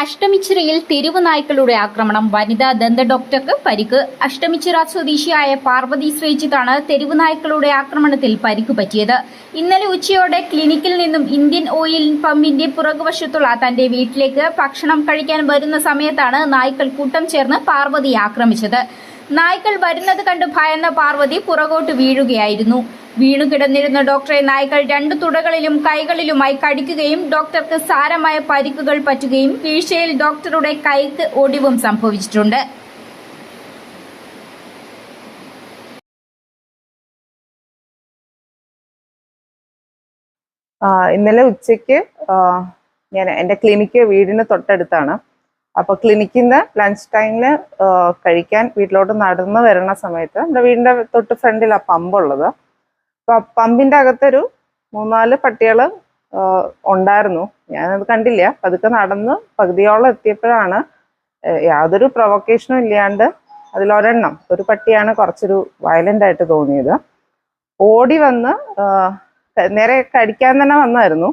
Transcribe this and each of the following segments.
അഷ്ടമിച്ചിറയിൽ തെരുവ് നായ്ക്കളുടെ ആക്രമണം. വനിതാ ദന്ത ഡോക്ടർക്ക് പരിക്ക്. അഷ്ടമിച്ചിറ സ്വദേശിയായ പാർവതി ശ്രീജിത്താണ് തെരുവ് നായ്ക്കളുടെ ആക്രമണത്തിൽ പരിക്ക് പറ്റിയത്. ഇന്നലെ ഉച്ചയോടെ ക്ലിനിക്കിൽ നിന്നും ഇന്ത്യൻ ഓയിൽ പമ്പിന്റെ പുറകുവശത്തുള്ള തന്റെ വീട്ടിലേക്ക് ഭക്ഷണം കഴിക്കാൻ വരുന്ന സമയത്താണ് നായ്ക്കൾ കൂട്ടം ചേർന്ന് പാർവതി ആക്രമിച്ചത്. നായ്ക്കൾ വരുന്നത് കണ്ട് ഭയന്ന പാർവതി പുറകോട്ട് വീഴുകയായിരുന്നു. വീണു കിടന്നിരുന്ന ഡോക്ടറെ നായ്ക്കൾ രണ്ട് തുടകളിലും കൈകളിലുമായി കടിക്കുകയും ഡോക്ടർക്ക് സാരമായ പരിക്കുകൾ പറ്റുകയും വീഴ്ചയിൽ ഡോക്ടറുടെ കൈക്ക് ഒടിവും സംഭവിച്ചിട്ടുണ്ട്. ഇന്നലെ ഉച്ചയ്ക്ക് ഞാൻ എന്റെ ക്ലിനിക്ക് വീടിന് തൊട്ടടുത്താണ്. അപ്പോൾ ക്ലിനിക്കിൽ നിന്ന് ലഞ്ച് ടൈമിൽ കഴിക്കാൻ വീട്ടിലോട്ട് നടന്ന് വരുന്ന സമയത്ത് നമ്മുടെ വീടിന്റെ തൊട്ട് ഫ്രണ്ടിലാണ് പമ്പുള്ളത്. പമ്പിന്റെ അകത്തൊരു മൂന്നാൽ പട്ടികൾ ഉണ്ടായിരുന്നു. ഞാനത് കണ്ടില്ല. പതുക്കെ നടന്ന് പകുതിയോളം എത്തിയപ്പോഴാണ് യാതൊരു പ്രൊവക്കേഷനും ഇല്ലാണ്ട് അതിലൊരെണ്ണം ഒരു പട്ടിയാണ് കുറച്ചൊരു വയലന്റ് ആയിട്ട് തോന്നിയത്. ഓടി വന്ന് നേരെ കടിക്കാൻ തന്നെ വന്നായിരുന്നു.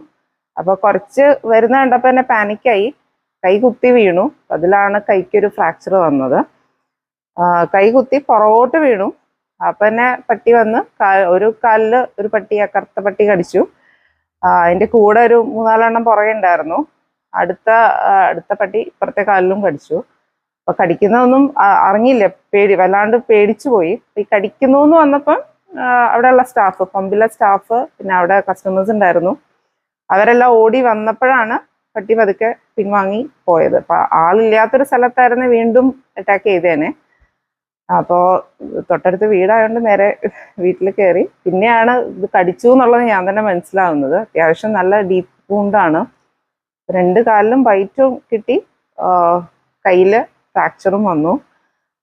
അപ്പോൾ കുറച്ച് വരുന്ന കണ്ടപ്പോ തന്നെ പാനിക്കായി കൈ കുത്തി വീണു. അതിലാണ് കൈക്കൊരു ഫ്രാക്ചർ വന്നത്. കൈ കുത്തി പുറകോട്ട് വീണു. അപ്പൊ തന്നെ പട്ടി വന്ന് ഒരു കാലിൽ ഒരു പട്ടി കറുത്ത പട്ടി കടിച്ചു. അതിന്റെ കൂടെ ഒരു മൂന്നാലെണ്ണം പുറകെ ഉണ്ടായിരുന്നു. അടുത്ത അടുത്ത പട്ടി ഇപ്പുറത്തെ കാലിലും കടിച്ചു. അപ്പൊ കടിക്കുന്നതൊന്നും അറിഞ്ഞില്ല? പേടി വല്ലാണ്ട് പേടിച്ചു പോയി. ഈ കടിക്കുന്നു എന്ന് വന്നപ്പം അവിടെയുള്ള സ്റ്റാഫ് പമ്പിലെ സ്റ്റാഫ് പിന്നെ അവിടെ കസ്റ്റമേഴ്സ് ഉണ്ടായിരുന്നു. അവരെല്ലാം ഓടി വന്നപ്പോഴാണ് പട്ടി പതുക്കെ പിൻവാങ്ങി പോയത്. അപ്പൊ ആളില്ലാത്തൊരു സ്ഥലത്തായിരുന്നു വീണ്ടും അറ്റാക്ക് ചെയ്തേനെ. അപ്പോ തൊട്ടടുത്ത് വീടായതുകൊണ്ട് നേരെ വീട്ടിൽ കയറി പിന്നെയാണ് ഇത് കടിച്ചു എന്നുള്ളത് ഞാൻ തന്നെ മനസ്സിലാവുന്നത്. അത്യാവശ്യം നല്ല ഡീപ്പ് പൂണ്ടാണ് രണ്ട് കാലിലും ബൈറ്റും കിട്ടി. കയ്യിൽ ഫ്രാക്ചറും വന്നു.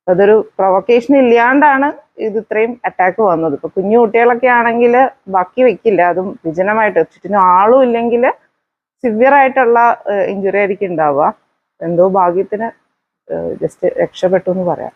അതൊരു പ്രൊവക്കേഷൻ ഇല്ലാണ്ടാണ് ഇത് ഇത്രയും അറ്റാക്ക് വന്നത്. ഇപ്പൊ കുഞ്ഞു കുട്ടികളൊക്കെ ആണെങ്കിൽ ബാക്കി വെക്കില്ല. അതും വിജനമായിട്ട് ചുറ്റിനും ആളും ഇല്ലെങ്കിൽ സിവിയർ ആയിട്ടുള്ള ഇഞ്ചുറി ആയിരിക്കും ഉണ്ടാവുക എന്തോ ഭാഗ്യത്തിന് ജസ്റ്റ് രക്ഷപ്പെട്ടു എന്ന് പറയാം.